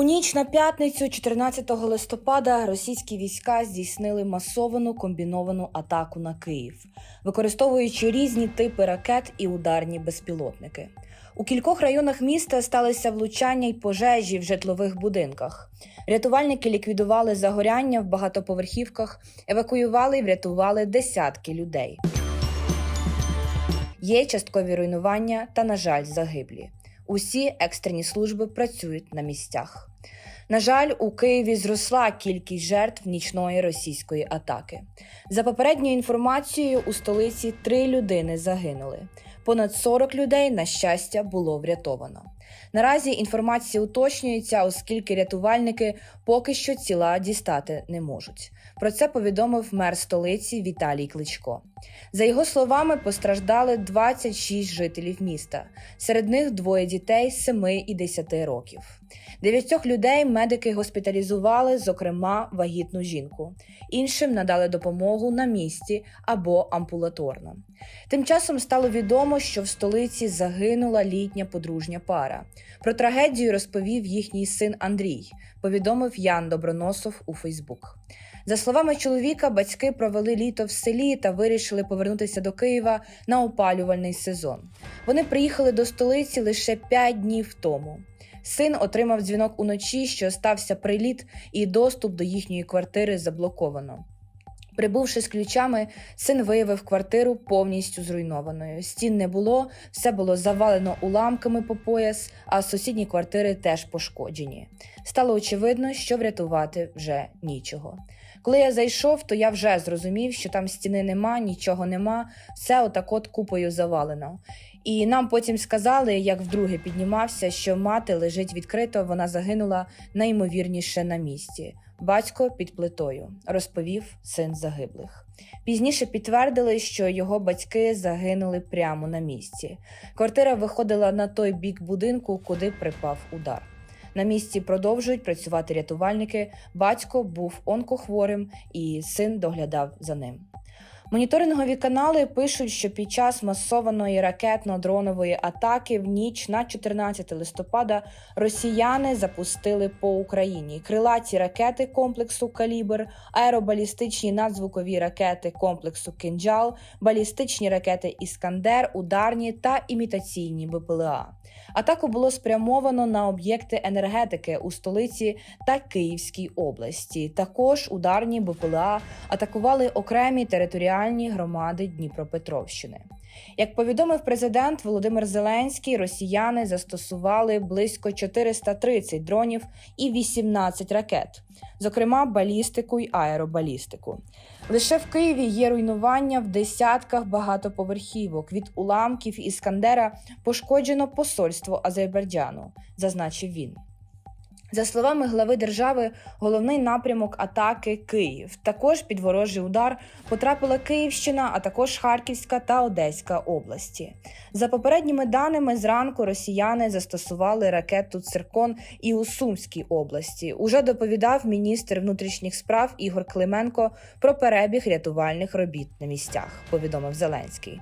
У ніч на п'ятницю, 14 листопада, російські війська здійснили масовану комбіновану атаку на Київ, використовуючи різні типи ракет і ударні безпілотники. У кількох районах міста сталися влучання й пожежі в житлових будинках. Рятувальники ліквідували загоряння в багатоповерхівках, евакуювали і врятували десятки людей. Є часткові руйнування та, на жаль, загиблі. Усі екстрені служби працюють на місцях. На жаль, у Києві зросла кількість жертв нічної російської атаки. За попередньою інформацією, у столиці три людини загинули. Понад 40 людей, на щастя, було врятовано. Наразі інформація уточнюється, оскільки рятувальники поки що ціла дістати не можуть. Про це повідомив мер столиці Віталій Кличко. За його словами, постраждали 26 жителів міста. Серед них двоє дітей 7 і 10 років. Дев'ятьох людей медики госпіталізували, зокрема вагітну жінку. Іншим надали допомогу на місці або амбулаторно. Тим часом стало відомо, що в столиці загинула літня подружня пара. Про трагедію розповів їхній син Андрій, повідомив Ян Доброносов у Фейсбук. За словами чоловіка, батьки провели літо в селі та вирішили повернутися до Києва на опалювальний сезон. Вони приїхали до столиці лише 5 днів тому. Син отримав дзвінок уночі, що стався приліт, і доступ до їхньої квартири заблоковано. Прибувши з ключами, син виявив квартиру повністю зруйнованою. Стін не було, все було завалено уламками по пояс, а сусідні квартири теж пошкоджені. Стало очевидно, що врятувати вже нічого. Коли я зайшов, то я вже зрозумів, що там стіни нема, нічого нема, все отак от купою завалено. І нам потім сказали, як вдруге піднімався, що мати лежить відкрито, вона загинула найімовірніше на місці. Батько під плитою, розповів син загиблих. Пізніше підтвердили, що його батьки загинули прямо на місці. Квартира виходила на той бік будинку, куди припав удар. На місці продовжують працювати рятувальники. Батько був онкохворим, і син доглядав за ним. Моніторингові канали пишуть, що під час масованої ракетно-дронової атаки в ніч на 14 листопада росіяни запустили по Україні крилаті ракети комплексу Калібр, аеробалістичні надзвукові ракети комплексу Кинджал, балістичні ракети Іскандер, ударні та імітаційні БПЛА. Атаку було спрямовано на об'єкти енергетики у столиці та Київській області. Також ударні БПЛА атакували окремі територіальні громади Дніпропетровщини. Як повідомив президент Володимир Зеленський, росіяни застосували близько 430 дронів і 18 ракет, зокрема балістику й аеробалістику. Лише в Києві є руйнування в десятках багатоповерхівок. Від уламків Іскандера пошкоджено посольство Азербайджану, зазначив він. За словами глави держави, головний напрямок атаки Київ. Також під ворожий удар потрапила Київщина, а також Харківська та Одеська області. За попередніми даними, зранку росіяни застосували ракету Циркон і у Сумській області. Уже доповідав міністр внутрішніх справ Ігор Клименко про перебіг рятувальних робіт на місцях. Повідомив Зеленський.